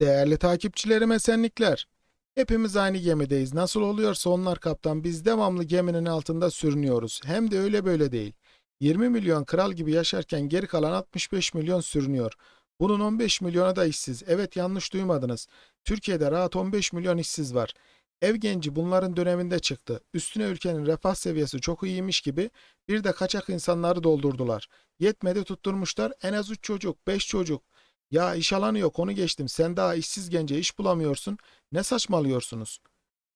Değerli takipçilerim esenlikler. Hepimiz aynı gemideyiz. Nasıl oluyorsa onlar kaptan biz devamlı geminin altında sürünüyoruz. Hem de öyle böyle değil. 20 milyon kral gibi yaşarken geri kalan 65 milyon sürünüyor. Bunun 15 milyona da işsiz. Evet yanlış duymadınız. Türkiye'de rahat 15 milyon işsiz var. Ev genci bunların döneminde çıktı. Üstüne ülkenin refah seviyesi çok iyiymiş gibi bir de kaçak insanları doldurdular. Yetmedi tutturmuşlar en az 3 çocuk, 5 çocuk. Ya iş alanı yok onu geçtim. Sen daha işsiz gence iş bulamıyorsun. Ne saçmalıyorsunuz?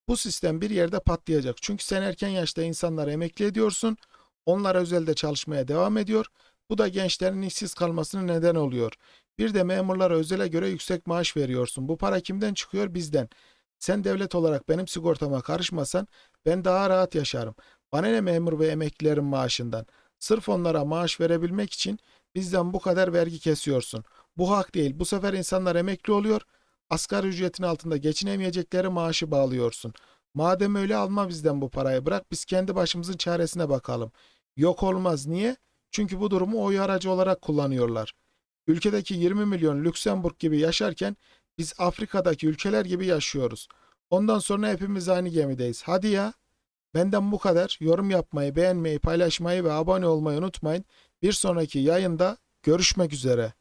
Bu sistem bir yerde patlayacak. Çünkü sen erken yaşta insanları emekli ediyorsun. Onlar özelde çalışmaya devam ediyor. Bu da gençlerin işsiz kalmasına neden oluyor. Bir de memurlara özele göre yüksek maaş veriyorsun. Bu para kimden çıkıyor? Bizden. Sen devlet olarak benim sigortama karışmasan ben daha rahat yaşarım. Bana ne memur ve emeklilerin maaşından. Sırf onlara maaş verebilmek için bizden bu kadar vergi kesiyorsun. Bu hak değil. Bu sefer insanlar emekli oluyor. Asgari ücretin altında geçinemeyecekleri maaşı bağlıyorsun. Madem öyle alma bizden bu parayı. Bırak biz kendi başımızın çaresine bakalım. Yok olmaz. Niye? Çünkü bu durumu oy aracı olarak kullanıyorlar. Ülkedeki 20 milyon Lüksemburg gibi yaşarken biz Afrika'daki ülkeler gibi yaşıyoruz. Ondan sonra hepimiz aynı gemideyiz. Hadi ya. Benden bu kadar. Yorum yapmayı, beğenmeyi, paylaşmayı ve abone olmayı unutmayın. Bir sonraki yayında görüşmek üzere.